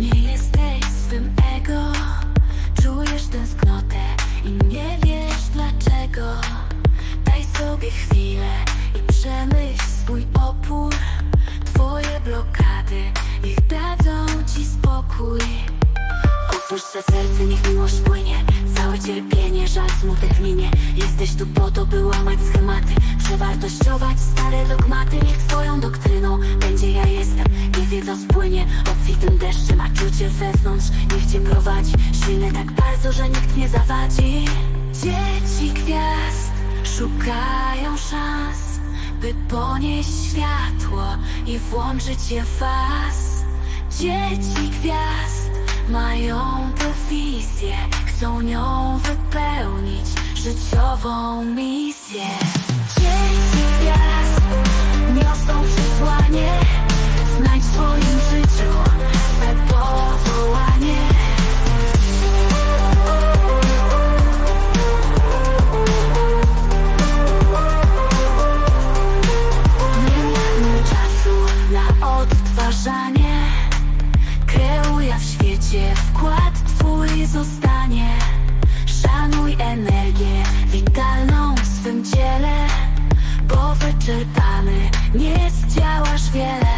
Nie jesteś swym ego. Czujesz tęsknotę i nie wiesz dlaczego. Daj sobie chwilę i przemyśl swój opór. Twoje blokady, ich dadzą ci spokój. Otwórz serce, niech miłość Przewartościować stare dogmaty Niech twoją doktryną będzie ja jestem. Niech wiedza spłynie obfitym deszczem A czucie wewnątrz. Niech cię prowadzi Silne tak bardzo, że nikt nie zawadzi. Dzieci gwiazd szukają szans By ponieść światło i włączyć je w was. Dzieci gwiazd mają tę wizję Chcą nią wypełnić życiową misję świecie wkład twój zostanie? Szanuj energię witalną w swym ciele Bo wyczerpany nie zdziałasz wiele.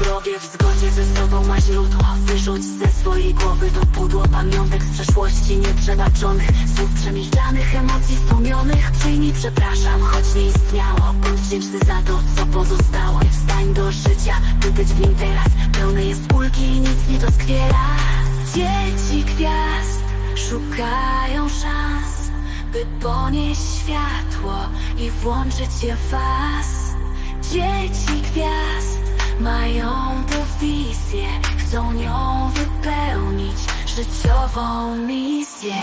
Zdrowie w zgodzie ze sobą ma źródło. Wyrzuć ze swojej głowy to pudło. Pamiątek z przeszłości nieprzebaczonych Słów przemilczanych, emocji stłumionych. Przyjmij przepraszam, choć nie istniało. Bądź wdzięczny za to, co pozostało. I wstań do życia, by być w nim teraz. Pełne jest nic nie doskwiera Dzieci gwiazd szukają szans By ponieść światło i włączyć je was. Dzieci gwiazd mają tę wizję Chcą nią wypełnić życiową misję